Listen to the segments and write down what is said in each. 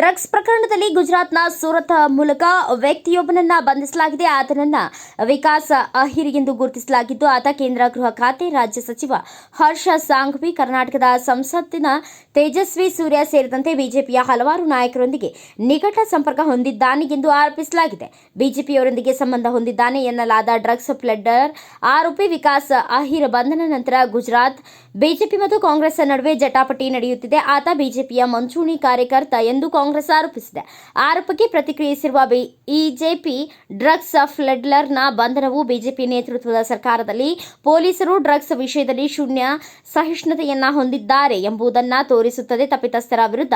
ಸಂದರ್ಭದಲ್ಲಿ ಗುಜರಾತ್ನ ಸೂರತ್ ಮೂಲಕ ವ್ಯಕ್ತಿಯೊಬ್ಬನನ್ನ ಬಂಧಿಸಲಾಗಿದೆ. ಆತನನ್ನ ವಿಕಾಸ್ ಅಹಿರ್ ಎಂದು ಗುರುತಿಸಲಾಗಿದ್ದು, ಆತ ಕೇಂದ್ರ ಗೃಹ ಖಾತೆ ರಾಜ್ಯ ಸಚಿವ ಹರ್ಷ ಸಾಂಘ್ವಿ, ಕರ್ನಾಟಕದ ಸಂಸತ್ತಿನ ತೇಜಸ್ವಿ ಸೂರ್ಯ ಸೇರಿದಂತೆ ಬಿಜೆಪಿಯ ಹಲವಾರು ನಾಯಕರೊಂದಿಗೆ ನಿಕಟ ಸಂಪರ್ಕ ಹೊಂದಿದ್ದಾನೆ ಎಂದು ಆರೋಪಿಸಲಾಗಿದೆ. ಬಿಜೆಪಿಯವರೊಂದಿಗೆ ಸಂಬಂಧ ಹೊಂದಿದ್ದಾನೆ ಎನ್ನಲಾದ ಡ್ರಗ್ಸ್ ಪ್ಲೆಡರ್ ಆರೋಪಿ ವಿಕಾಸ್ ಅಹಿರ್ ಬಂಧನ ನಂತರ ಗುಜರಾತ್ ಬಿಜೆಪಿ ಮತ್ತು ಕಾಂಗ್ರೆಸ್ ನಡುವೆ ಜಟಾಪಟಿ ನಡೆಯುತ್ತಿದೆ. ಆತ ಬಿಜೆಪಿಯ ಮಂಚೂಣಿ ಕಾರ್ಯಕರ್ತ ಎಂದು ಕಾಂಗ್ರೆಸ್ ಆರೋಪಿಸಿದೆ. ಆರೋಪಕ್ಕೆ ಪ್ರತಿಕ್ರಿಯಿಸಿರುವ ಬಿಜೆಪಿ ಡ್ರಗ್ಸ್ ಫ್ಲೆಡ್ಲರ್ನ ಬಂಧನವು ಬಿಜೆಪಿ ನೇತೃತ್ವದ ಸರ್ಕಾರದಲ್ಲಿ ಪೊಲೀಸರು ಡ್ರಗ್ಸ್ ವಿಷಯದಲ್ಲಿ ಶೂನ್ಯ ಸಹಿಷ್ಣುತೆಯನ್ನ ಹೊಂದಿದ್ದಾರೆ ಎಂಬುದನ್ನು ತೋರಿಸುತ್ತದೆ ತಪ್ಪಿತಸ್ಥರ ವಿರುದ್ಧ.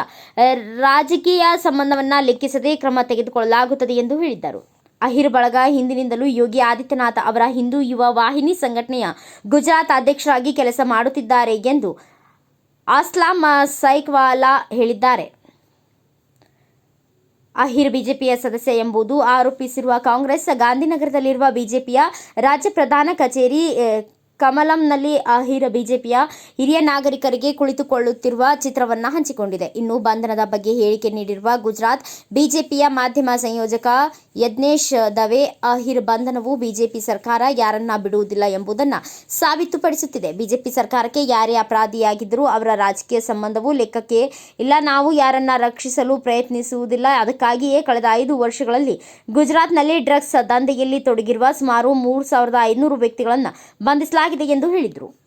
ರಾಜಕೀಯ ಸಂಬಂಧವನ್ನ ಲೆಕ್ಕಿಸದೆ ಕ್ರಮ ತೆಗೆದುಕೊಳ್ಳಲಾಗುತ್ತದೆ ಎಂದು ಹೇಳಿದರು ಅಹಿರ್ ಬಳಗ ಹಿಂದಿನಿಂದಲೂ ಯೋಗಿ ಆದಿತ್ಯನಾಥ್ ಅವರ ಹಿಂದೂ ಯುವ ವಾಹಿನಿ ಸಂಘಟನೆಯ ಗುಜರಾತ್ ಅಧ್ಯಕ್ಷರಾಗಿ ಕೆಲಸ ಮಾಡುತ್ತಿದ್ದಾರೆ ಎಂದು ಆಸ್ಲಾಂ ಸೈಕ್ವಾಲಾ ಹೇಳಿದ್ದಾರೆ. ಅಹಿರ್ ಬಿಜೆಪಿಯ ಸದಸ್ಯ ಎಂಬುದು ಆರೋಪಿಸಿರುವ ಕಾಂಗ್ರೆಸ್ ಗಾಂಧಿನಗರದಲ್ಲಿರುವ ಬಿಜೆಪಿಯ ರಾಜ್ಯ ಪ್ರಧಾನ ಕಚೇರಿ ಕಮಲಂನಲ್ಲಿ ಆಹಿರ ಬಿಜೆಪಿಯ ಹಿರಿಯ ನಾಗರಿಕರಿಗೆ ಕುಳಿತುಕೊಳ್ಳುತ್ತಿರುವ ಚಿತ್ರವನ್ನು ಹಂಚಿಕೊಂಡಿದೆ. ಇನ್ನು ಬಂಧನದ ಬಗ್ಗೆ ಹೇಳಿಕೆ ನೀಡಿರುವ ಗುಜರಾತ್ ಬಿಜೆಪಿಯ ಮಾಧ್ಯಮ ಸಂಯೋಜಕ ಯಜ್ನೇಶ್ ದವೆ, ಅಹಿರ್ ಬಂಧನವು ಬಿಜೆಪಿ ಸರ್ಕಾರ ಯಾರನ್ನ ಬಿಡುವುದಿಲ್ಲ ಎಂಬುದನ್ನು ಸಾಬೀತುಪಡಿಸುತ್ತಿದೆ. ಬಿಜೆಪಿ ಸರ್ಕಾರಕ್ಕೆ ಯಾರೇ ಅಪರಾಧಿಯಾಗಿದ್ದರೂ ಅವರ ರಾಜಕೀಯ ಸಂಬಂಧವು ಲೆಕ್ಕಕ್ಕೆ ಇಲ್ಲ. ನಾವು ಯಾರನ್ನ ರಕ್ಷಿಸಲು ಪ್ರಯತ್ನಿಸುವುದಿಲ್ಲ. ಅದಕ್ಕಾಗಿಯೇ ಕಳೆದ ಐದು ವರ್ಷಗಳಲ್ಲಿ ಗುಜರಾತ್ನಲ್ಲಿ ಡ್ರಗ್ಸ್ ದಂಧೆಯಲ್ಲಿ ತೊಡಗಿರುವ ಸುಮಾರು ಮೂರು ಸಾವಿರದ ಐನೂರು ವ್ಯಕ್ತಿಗಳನ್ನು ಬಂಧಿಸಲಾಗಿದೆ. ಎಂದು ಹೇಳಿದರು.